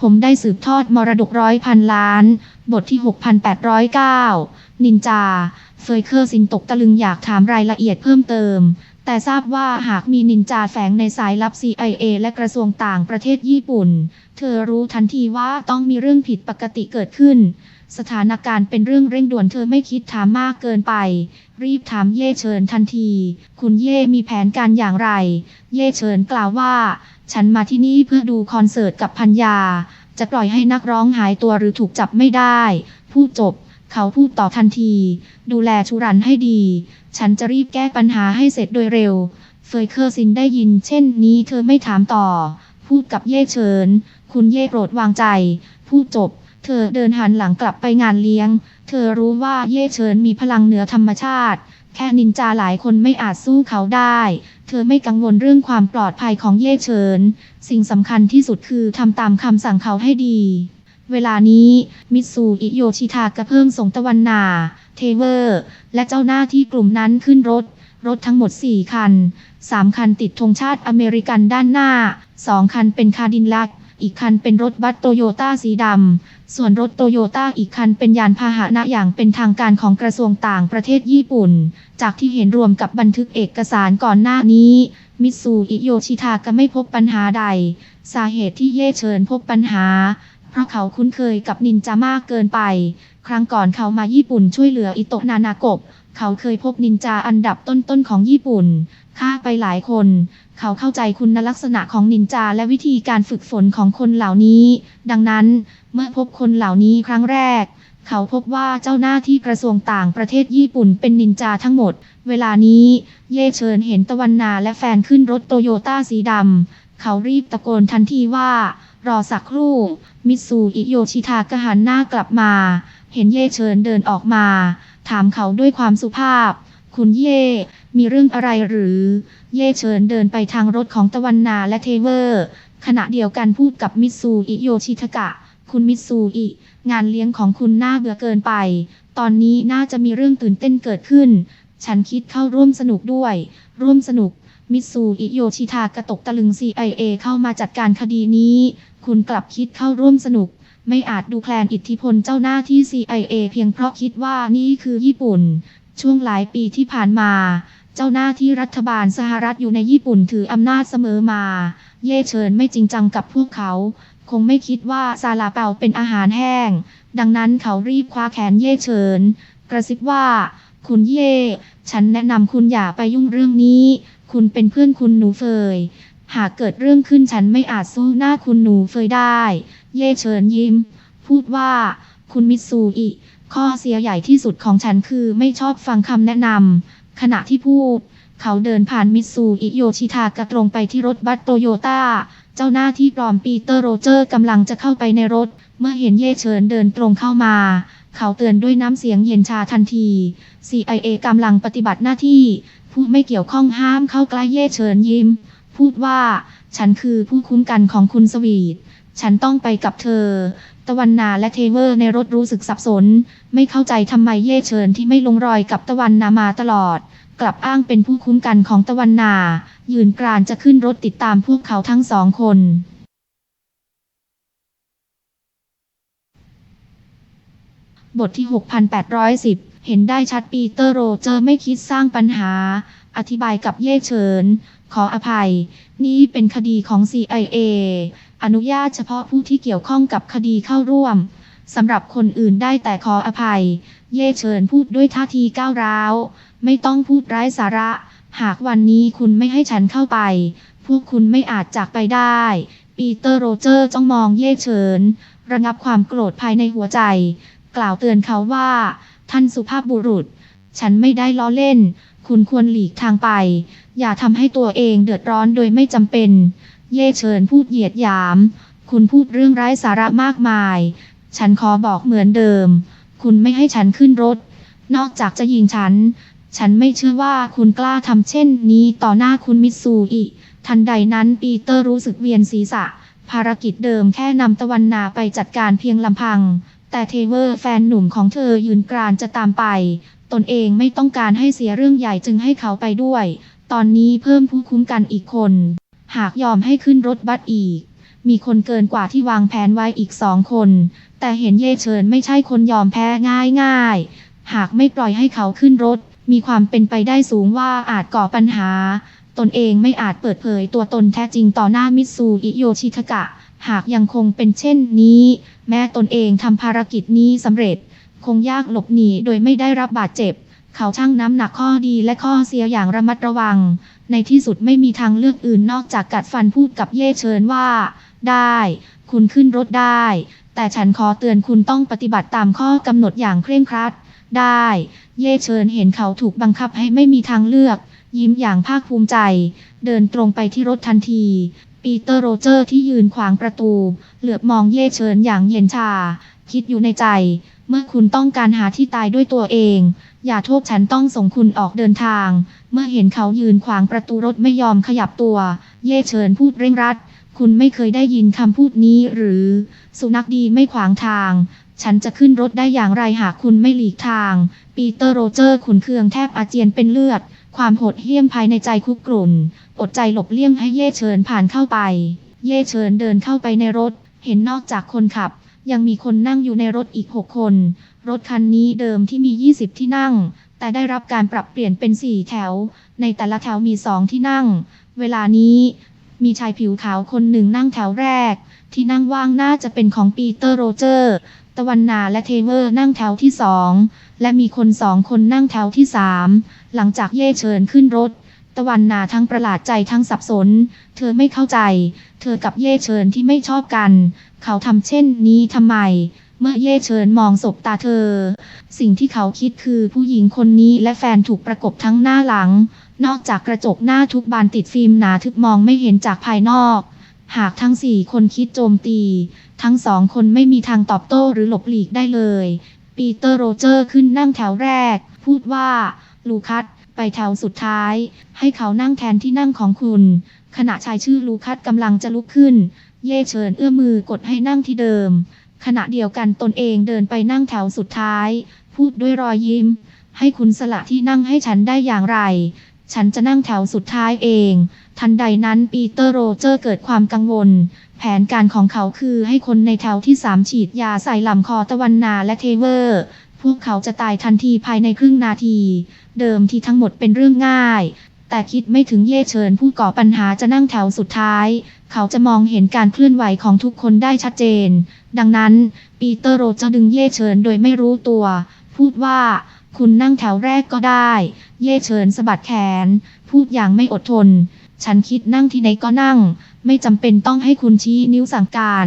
ผมได้สืบทอดมรดกร้อยพันล้าน บทที่ 6809 นินจา เฟยเคอร์ซินตกตะลึงอยากถามรายละเอียดเพิ่มเติม แต่ทราบว่าหากมีนินจาแฝงในสายลับ CIA และกระทรวงต่างประเทศญี่ปุ่น เธอรู้ทันทีว่าต้องมีเรื่องผิดปกติเกิดขึ้น สถานการณ์เป็นเรื่องเร่งด่วนเธอไม่คิดถามมากเกินไป รีบถามเย่เฉินทันที คุณเย่มีแผนการอย่างไร เย่เฉินกล่าวว่า ฉันมาที่นี่เพื่อดูคอนเสิร์ตกับพัญญา จะปล่อยให้นักร้องหายตัวหรือถูกจับไม่ได้ พูดจบ เขาพูดต่อทันที ดูแลชูรันให้ดี ฉันจะรีบแก้ปัญหาให้เสร็จโดยเร็ว เฟยเคอร์ซินได้ยินเช่นนี้เธอไม่ถามต่อ พูดกับเย่เฉิน คุณเย่โปรดวางใจ พูดจบ เธอเดินหันหลังกลับไปงานเลี้ยง เธอรู้ว่าเย่เฉินมีพลังเหนือธรรมชาติ แค่นินจาหลายคนไม่อาจสู้เขาได้ ธอไม่กังวลเรื่องความปลอดภัยของเย่เฉิน สิ่งสำคัญที่สุดคือทำตามคำสั่งเขาให้ดี เวลานี้ มิตซูอิโยชิทากระเพิ่มส่งตะวันนา เทเวอร์ และเจ้าหน้าที่กลุ่มนั้นขึ้นรถ รถทั้งหมด 4 คัน 3 คันติดธงชาติอเมริกันด้านหน้า 2 คันเป็นคาดินลัก อีกคันเป็นรถบัสโตโยต้าสีดำ ส่วนรถโตโยต้าอีกคันเป็นยานพาหนะอย่างเป็นทางการของกระทรวงต่างประเทศญี่ปุ่น จากที่เห็นรวมกับบันทึกเอกสารก่อนหน้านี้ มิตซูอิโยชิทาก็ไม่พบปัญหาใด สาเหตุที่เย่เชิญพบปัญหา เพราะเขาคุ้นเคยกับนินจามากเกินไป ครั้งก่อนเขามาญี่ปุ่นช่วยเหลืออิโตะนานากบ เขาเคยพบนินจาอันดับต้นๆของญี่ปุ่นฆ่าไปหลายคน เขาเข้าใจคุณลักษณะของนินจาและวิธีการฝึกฝนของคนเหล่านี้ ดังนั้นเมื่อพบคนเหล่านี้ครั้งแรก เขาพบว่าเจ้าหน้าที่กระทรวงต่างประเทศญี่ปุ่นเป็นนินจาทั้งหมด เวลานี้เย่เชิญเห็นตะวันนาและแฟนขึ้นรถโตโยต้าสีดำ เขารีบตะโกนทันทีว่า รอสักครู่ มิตซูอิโยชิทากหันหน้ากลับมา เห็นเย่เชิญเดินออกมา ถามเขาด้วยความสุภาพ คุณเย่ มีเรื่องอะไรหรือ เย่เชิญเดินไปทางรถของตะวันนาและเทเวอร์ ขณะเดียวกันพูดกับมิตซูอิโยชิทกะ คุณมิตซูอิ งานเลี้ยงของคุณน่าเบื่อเกินไป ตอนนี้น่าจะมีเรื่องตื่นเต้นเกิดขึ้น ฉันคิดเข้าร่วมสนุกด้วย ร่วมสนุก มิตซูอิโยชิทากะตกตะลึง CIA เข้ามาจัดการคดีนี้ คุณกลับคิดเข้าร่วมสนุกไม่อาจดูแคลนอิทธิพลเจ้าหน้าที่ CIA เพียงเพราะคิดว่านี่คือญี่ปุ่น ช่วงหลายปีที่ผ่านมา เจ้าหน้าที่รัฐบาลสหรัฐอยู่ในญี่ปุ่นถืออำนาจเสมอมา เย่เชิญไม่จริงจังกับพวกเขา คงไม่คิดว่าซาลาเปาเป็นอาหารแห้ง ดังนั้นเขารีบคว้าแขนเย่เฉินกระซิบว่า คุณเย่ ฉันแนะนำคุณอย่าไปยุ่งเรื่องนี้ คุณเป็นเพื่อนคุณหนูเฟยหากเกิดเรื่องขึ้นฉันไม่อาจสู้หน้าคุณหนูเฟยได้ เย่เฉินยิ้ม พูดว่า คุณมิตซูอิ ข้อเสียใหญ่ที่สุดของฉันคือไม่ชอบฟังคำแนะนำขณะที่พูด เขาเดินผ่านมิตซูอิโยชิทากะตรงไปที่รถบัสโตโยต้า เจ้าหน้าที่ปลอมปีเตอร์โรเจอร์กำลังจะเข้าไปในรถ เมื่อเห็นเย่เฉินเดินตรงเข้ามา เขาเตือนด้วยน้ำเสียงเย็นชาทันที CIA กำลังปฏิบัติหน้าที่ ผู้ไม่เกี่ยวข้องห้ามเข้าใกล้เย่เฉินยิ้ม พูดว่า ฉันคือผู้คุ้มกันของคุณสวีท ฉันต้องไปกับเธอ ตะวันนาและเทเวอร์ในรถรู้สึกสับสน ไม่เข้าใจทำไมเย่เฉินที่ไม่ลงรอยกับตะวันนามาตลอด กลับอ้างเป็นผู้คุ้มกันของตะวันนา ยืนกรานจะขึ้นรถติดตามพวกเขาทั้งสองคนบทที่ 6810 เห็นได้ชัดปีเตอร์โรเจอร์ไม่คิดสร้างปัญหา อธิบายกับเย่เฉิน ขออภัย นี่เป็นคดีของ CIA อนุญาตเฉพาะผู้ที่เกี่ยวข้องกับคดีเข้าร่วมสำหรับคนอื่นได้แต่ขออภัย เย่เฉินพูดด้วยท่าทีก้าวร้าว ไม่ต้องพูดไร้สาระ หากวันนี้คุณไม่ให้ฉันเข้าไป พวกคุณไม่อาจจากไปได้ ปีเตอร์โรเจอร์จ้องมองเย่เฉินระงับความโกรธภายในหัวใจ กล่าวเตือนเขาว่า ท่านสุภาพบุรุษ ฉันไม่ได้ล้อเล่น คุณควรหลีกทางไป อย่าทำให้ตัวเองเดือดร้อนโดยไม่จำเป็น เย่เฉินพูดเหยียดหยาม คุณพูดเรื่องไร้สาระมากมาย ฉันขอบอกเหมือนเดิม คุณไม่ให้ฉันขึ้นรถ นอกจากจะยิงฉัน ฉันไม่เชื่อว่าคุณกล้าทำเช่นนี้ต่อหน้าคุณมิตซูอิ ทันใดนั้นปีเตอร์รู้สึกเวียนศีรษะ ภารกิจเดิมแค่นำตะวันนาไปจัดการเพียงลำพัง แต่เทเวอร์แฟนหนุ่มของเธอยืนกรานจะตามไป ตนเองไม่ต้องการให้เสียเรื่องใหญ่จึงให้เขาไปด้วย ตอนนี้เพิ่มผู้คุ้มกันอีกคน หากยอมให้ขึ้นรถบัสอีก มีคนเกินกว่าที่วางแผนไว้อีกสองคน แต่เห็นเย่เฉินไม่ใช่คนยอมแพ้ง่ายๆ หากไม่ปล่อยให้เขาขึ้นรถ มีความเป็นไปได้สูงว่าอาจก่อปัญหา ตนเองไม่อาจเปิดเผยตัวตนแท้จริงต่อหน้ามิตซูอิโยชิทกะ หากยังคงเป็นเช่นนี้ แม้ตนเองทำภารกิจนี้สำเร็จ คงยากหลบหนีโดยไม่ได้รับบาดเจ็บ เขาชั่งน้ำหนักข้อดีและข้อเสียอย่างระมัดระวัง ในที่สุดไม่มีทางเลือกอื่นนอกจากกัดฟันพูดกับเย่เชิญว่า ได้ คุณขึ้นรถได้ แต่ฉันขอเตือนคุณต้องปฏิบัติตามข้อกำหนดอย่างเคร่งครัด ได้ เย่เชิญเห็นเขาถูกบังคับให้ไม่มีทางเลือก ยิ้มอย่างภาคภูมิใจ เดินตรงไปที่รถทันทีปีเตอร์โรเจอร์ที่ยืนขวางประตู เหลือบมองเย่เชิญอย่างเย็นชา คิดอยู่ในใจ เมื่อคุณต้องการหาที่ตายด้วยตัวเอง อย่าโทษฉันต้องส่งคุณออกเดินทาง เมื่อเห็นเขายืนขวางประตูรถไม่ยอมขยับตัว เย่เชิญพูดเร่งรัด คุณไม่เคยได้ยินคำพูดนี้หรือ สุนัขดีไม่ขวางทาง ฉันจะขึ้นรถได้อย่างไรหากคุณไม่หลีกทาง ปีเตอร์โรเจอร์ขุนเคืองแทบอาเจียนเป็นเลือด ความโหดเหี้ยมภายในใจคุกกรุ่น อดใจหลบเลี่ยงให้เย่เชิญผ่านเข้าไป เย่เชิญเดินเข้าไปในรถ เห็นนอกจากคนขับ ยังมีคนนั่งอยู่ในรถอีก 6 คน รถคันนี้เดิมที่มี 20 ที่นั่ง แต่ได้รับการปรับเปลี่ยนเป็น 4 แถว ในแต่ละแถวมี 2 ที่นั่ง เวลานี้มีชายผิวขาวคนหนึ่งนั่งแถวแรก ที่นั่งว่างน่าจะเป็นของปีเตอร์โรเจอร์ ตะวันนาและเทเวอร์นั่งแถวที่สอง และมีคนสองคนนั่งแถวที่สาม หลังจากเย่เชิญขึ้นรถ ตะวันนาทั้งประหลาดใจทั้งสับสน เธอไม่เข้าใจ เธอกับเย่เชิญที่ไม่ชอบกัน เขาทำเช่นนี้ทำไม เมื่อเย่เชิญมองศบตาเธอ สิ่งที่เขาคิดคือผู้หญิงคนนี้และแฟนถูกประกบทั้งหน้าหลัง นอกจากกระจกหน้าทุกบานติดฟิล์มหนาทึบมองไม่เห็นจากภายนอก หากทั้งสี่คนคิดโจมตี ทั้งสองคนไม่มีทางตอบโต้หรือหลบหลีกได้เลย ปีเตอร์โรเจอร์ขึ้นนั่งแถวแรก พูดว่า ลูคัส ไปแถวสุดท้าย ให้เขานั่งแทนที่นั่งของคุณ ขณะชายชื่อลูคัสกำลังจะลุกขึ้น เย่เชิญเอื้อมือกดให้นั่งที่เดิม ขณะเดียวกันตนเองเดินไปนั่งแถวสุดท้าย พูดด้วยรอยยิ้ม ให้คุณสละที่นั่งให้ฉันได้อย่างไร ฉันจะนั่งแถวสุดท้ายเอง ทันใดนั้นปีเตอร์โรเจอร์เกิดความกังวลแผนการของเขาคือให้คนในแถวที่สามฉีดยาใส่ลำคอตะวันนาและเทเวอร์ พวกเขาจะตายทันทีภายในครึ่งนาที เดิมที่ทั้งหมดเป็นเรื่องง่าย แต่คิดไม่ถึงเย่เชิญผู้ก่อปัญหาจะนั่งแถวสุดท้าย เขาจะมองเห็นการเคลื่อนไหวของทุกคนได้ชัดเจน ดังนั้น ปีเตอร์โรจะดึงเย่เชิญโดยไม่รู้ตัว พูดว่า คุณนั่งแถวแรกก็ได้ เย่เชิญสะบัดแขน พูดอย่างไม่อดทน ฉันคิดนั่งที่ไหนก็นั่ง ไม่จำเป็นต้องให้คุณชี้นิ้วสั่งการ